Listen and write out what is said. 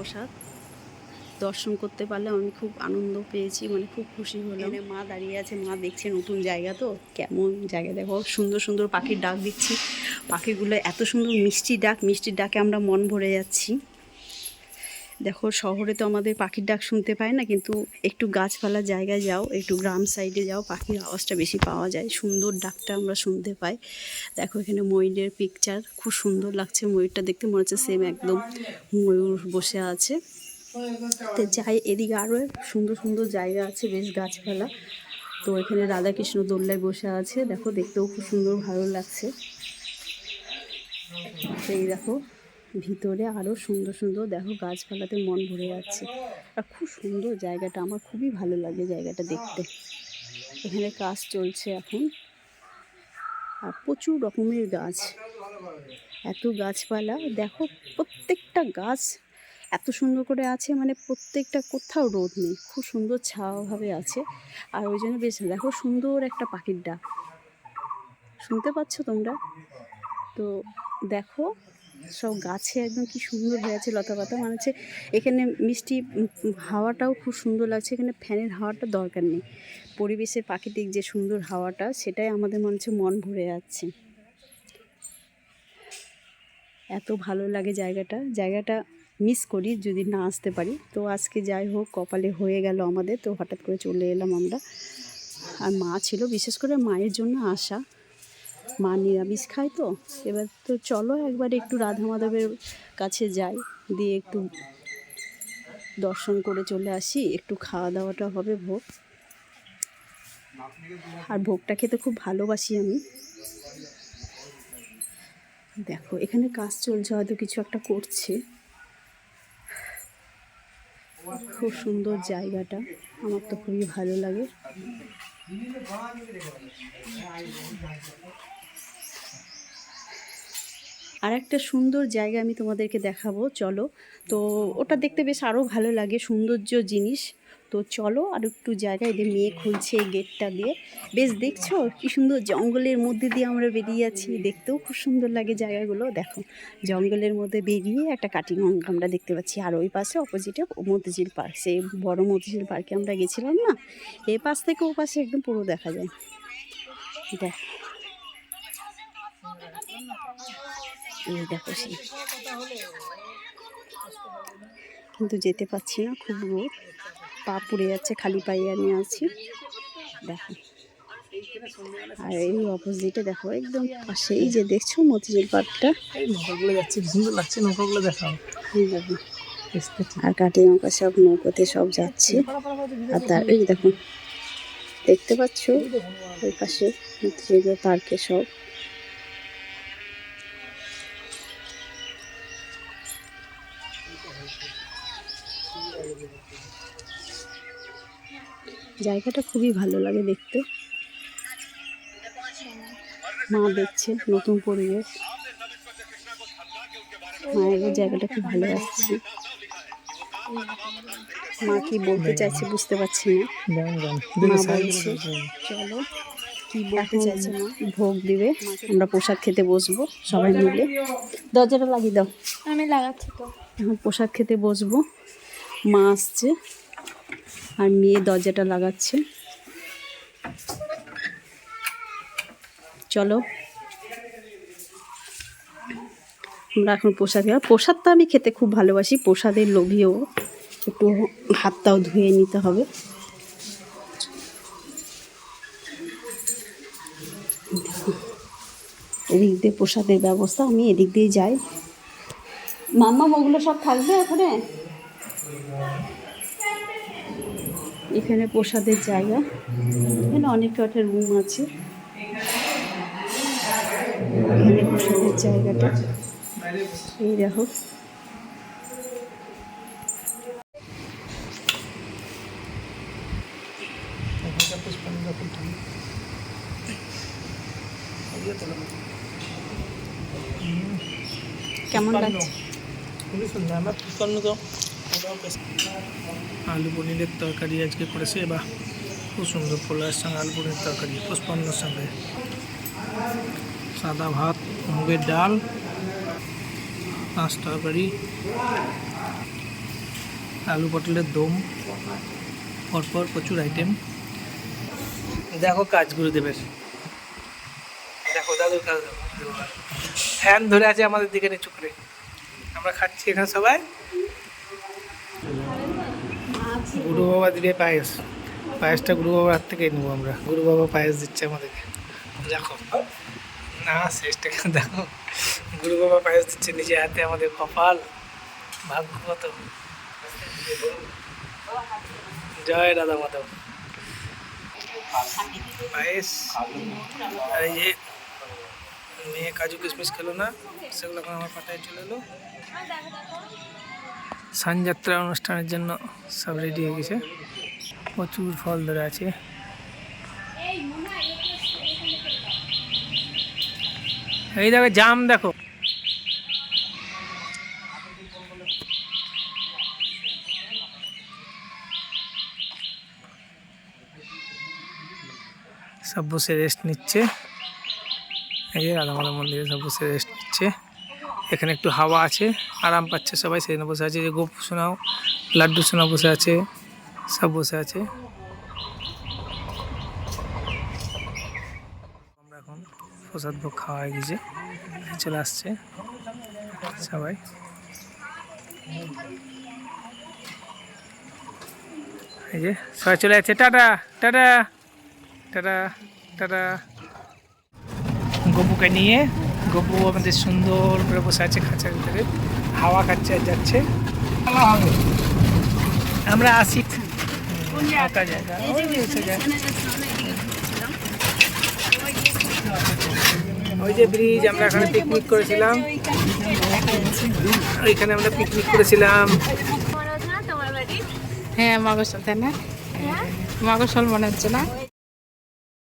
প্রসাদ। দর্শন করতে পারলে আমি খুব আনন্দ পেয়েছি মানে খুব খুশি হলাম। মা দাঁড়িয়ে আছে, মা দেখছে নতুন জায়গা তো। কেমন জায়গা দেখো, সুন্দর সুন্দর পাখির ডাক দিচ্ছি। পাখিগুলো এত সুন্দর মিষ্টি ডাক, মিষ্টির ডাকে আমরা মন ভরে যাচ্ছি। দেখো, শহরে তো আমাদের পাখির ডাক শুনতে পাই না, কিন্তু একটু গাছপালা জায়গায় যাও, একটু গ্রাম সাইডে যাও, পাখির আওয়াজটা বেশি পাওয়া যায়। সুন্দর ডাকটা আমরা শুনতে পাই। দেখো, এখানে ময়ূরের পিকচার খুব সুন্দর লাগছে ময়ূরটা দেখতে, মনে হচ্ছে সেম একদম ময়ূর বসে আছে। তো যাই, এদিকে আরও সুন্দর সুন্দর জায়গা আছে, বেশ গাছপালা। তো এখানে রাধাকৃষ্ণ দোল্লায় বসে আছে, দেখো, দেখতেও খুব সুন্দর, ভালো লাগছে। সেই দেখো ভিতরে আরও সুন্দর সুন্দর দেখো গাছপালাতে মন ভরে যাচ্ছে। আর খুব সুন্দর জায়গাটা, আমার খুবই ভালো লাগে জায়গাটা দেখতে। এখানে কাজ চলছে এখন। আর প্রচুর রকমের গাছ। এত গাছপালা, দেখো প্রত্যেকটা গাছ এত সুন্দর করে আছে মানে প্রত্যেকটা কোথাও রোদ নেই। খুব সুন্দর ছাওয়াভাবে আছে। আর ওই জন্য বেশ, দেখো সুন্দর একটা পাখির ডাক। শুনতে পাচ্ছ তোমরা? তো দেখো সব গাছে একদম কি সুন্দর হয়ে আছে লতা পাতা। মানে হচ্ছে এখানে মিষ্টি হাওয়াটাও খুব সুন্দর লাগছে, এখানে ফ্যানের হাওয়াটা দরকার নেই। পরিবেশের প্রাকৃতিক যে সুন্দর হাওয়াটা, সেটাই আমাদের মনে হচ্ছে মন ভরে যাচ্ছে। এত ভালো লাগে জায়গাটা। জায়গাটা মিস করি যদি না আসতে পারি। তো আজকে যাই হোক, কপালে হয়ে গেল আমাদের। তো হঠাৎ করে চলে এলাম আমরা। আর মা ছিল, বিশেষ করে মায়ের জন্য আসা। মা নিরামিষ খায় তো, এবার তো চলো একবার একটু রাধা মাধবের কাছে যাই, দিয়ে একটু দর্শন করে চলে আসি, একটু খাওয়া দাওয়াটা হবে ভোগ। আর ভোগটা খেতে খুব ভালোবাসি আমি। দেখো, এখানে কাজ চলছে, হয়তো কিছু একটা করছে। খুব সুন্দর জায়গাটা, আমার তো খুবই ভালো লাগে। আর একটা সুন্দর জায়গা আমি তোমাদেরকে দেখাবো, চলো। তো ওটা দেখতে বেশ আরও ভালো লাগে, সৌন্দর্য জিনিস। তো চলো আর একটু জায়গায় যে মেয়ে খুলছে গেটটা দিয়ে। বেশ দেখছ? কি সুন্দর জঙ্গলের মধ্যে দিয়ে আমরা বেরিয়ে যাচ্ছি দেখতেও খুব সুন্দর লাগে জায়গাগুলো। দেখো, জঙ্গলের মধ্যে বেরিয়ে একটা কাটিং আমরা দেখতে পাচ্ছি। আর ওই পাশে অপোজিটে মতিঝিল পার্ক সেই বড় মতিঝিল পার্কে আমরা গেছিলাম না? এই পাশ থেকে ও পাশে একদম পুরো দেখা যায়। দেখ। এই দেখো সেই। কিন্তু যেতে পারছি না খুব রোদ। পা পুড়ে যাচ্ছে খালি পায়ে আমি আছি। দেখো। আর এই অপোজিটে দেখো একদম পাশেই যে দেখছ মতিঝিল পার্কটা? নৌকাগুলো যাচ্ছে সুন্দর লাগছে নৌকাগুলো দেখো। আর কাঠি নৌকা সব নৌকোতে সব যাচ্ছে। আর তার এই দেখো দেখতে পাচ্ছ? ওই পাশে মতিঝিল পার্কে সব। জায়গাটা খুবই ভালো লাগে দেখতে। মা দেখছে নতুন পরিবেশ। মায়ের জায়গাটা খুব ভালো আসছে মা কি বলতে চাইছে বুঝতে পারছি না। মা বলছে চলো কি বলতে চাইছে? মা? ভোগ দিবে। আমরা প্রসাদ খেতে বসবো সবাই মিলে। দরজাটা লাগিয়ে দাও। আমি লাগাচ্ছি তো। এখন প্রসাদ খেতে বসবো। মা আসছে আর মেয়ে দরজাটা লাগাচ্ছে। চলো। আমরা এখন প্রসাদ খাব। প্রসাদটা আমি খেতে খুব ভালোবাসি, প্রসাদের লোভিও একটু হাতটাও ধুয়ে নিতে হবে। এদিক দিয়ে প্রসাদের ব্যবস্থা, আমি এদিক দিয়ে যাই। মাম্মা ওগুলো সব থাকবে ওখানে এখানে প্রসাদের জায়গা এখানে অনেক কটা রুম আছে এখানে প্রসাদের জায়গাটা এই দেখো। কেমন। লাগছে খুবই সুন্দর আমার বেশ আলু পনিরের তরকারি আজকে করেছে বা খুব সুন্দর পোলার সঙ্গে আলু পনিরের তরকারি, পুষ্পান্নর সঙ্গে। সাদা ভাত, মুগের ডাল মাছ তরকারি, আলু পটলের দম, পরপর প্রচুর আইটেম দেখো কাজ গুরুদেবের। দেখো দাদুর কাজ। ফ্যান ধরে আছে আমাদের দিকে নিচু করে আমরা খাচ্ছি এখানে সবাই। গুরু বাবা দিবে পায়েস। পায়েসটা গুরু বাবার হাত থেকে নেব আমরা। গুরু বাবা পায়েস দিচ্ছে আমাদেরকে। দেখো, না শেষটাকে দেখো? গুরু বাবা পায়েস দিচ্ছে নিজে হাতে আমাদের কপাল। ভাগ্যগত জয় রাধা মাধব। পায়েস। আর এই যে মেয়ে কাজু কিশমিশ খেলো না, সেগুলো আমার পাতায় চলে এলো। সানযাত্রা অনুষ্ঠানের জন্য সব রেডি হয়ে গেছে। প্রচুর ফল ধরে আছে। এই দেখো, জাম দেখো। সব বসে রেস্ট নিচ্ছে। এই যে রাধা মাধব মন্দিরে সব বসে রেস্ট নিচ্ছে। এখানে একটু হাওয়া আছে, আরাম পাচ্ছে সবাই, সেখানে বসে আছে। যে গোপ সোনাও লাড্ডু সোনা বসে আছে, সব বসে আছে। আমরা এখন প্রসাদ ভোগ খাওয়া হয়ে গেছে, চলে আসছে সবাই। এই যে সবাই চলে যাচ্ছে। Tata tata tata tata. গপুকে নিয়ে গপু আমাদের সুন্দর করে বসে আছে খাঁচার ভিতরে। হাওয়া খাচ্ছে আর যাচ্ছে। আমরা আসি। ফাঁকা জায়গা? ওই যে এসে যায়। ওই যে ব্রিজ আমরা এখানে পিকনিক করেছিলাম। ওইখানে আমরা পিকনিক করেছিলাম। হ্যাঁ মগসল তাই না? হ্যাঁ? মগসল মনে হচ্ছে না?